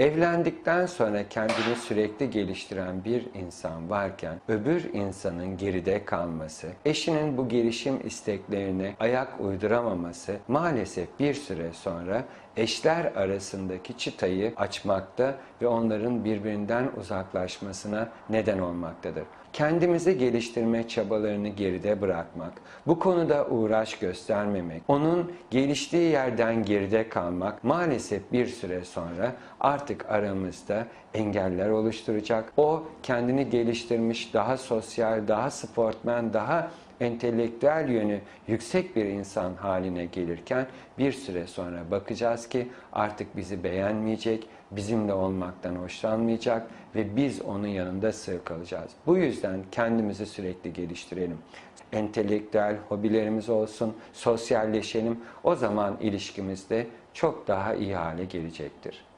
Evlendikten sonra kendini sürekli geliştiren bir insan varken öbür insanın geride kalması, eşinin bu gelişim isteklerine ayak uyduramaması maalesef bir süre sonra eşler arasındaki çıtayı açmakta ve onların birbirinden uzaklaşmasına neden olmaktadır. Kendimizi geliştirme çabalarını geride bırakmak, bu konuda uğraş göstermemek, onun geliştiği yerden geride kalmak maalesef bir süre sonra artık aramızda engeller oluşturacak. O kendini geliştirmiş, daha sosyal, daha sportmen, daha entelektüel yönü yüksek bir insan haline gelirken bir süre sonra bakacağız ki artık bizi beğenmeyecek, bizimle olmaktan hoşlanmayacak ve biz onun yanında sığ kalacağız. Bu yüzden kendimizi sürekli geliştirelim. Entelektüel hobilerimiz olsun, sosyalleşelim. O zaman ilişkimiz de çok daha iyi hale gelecektir.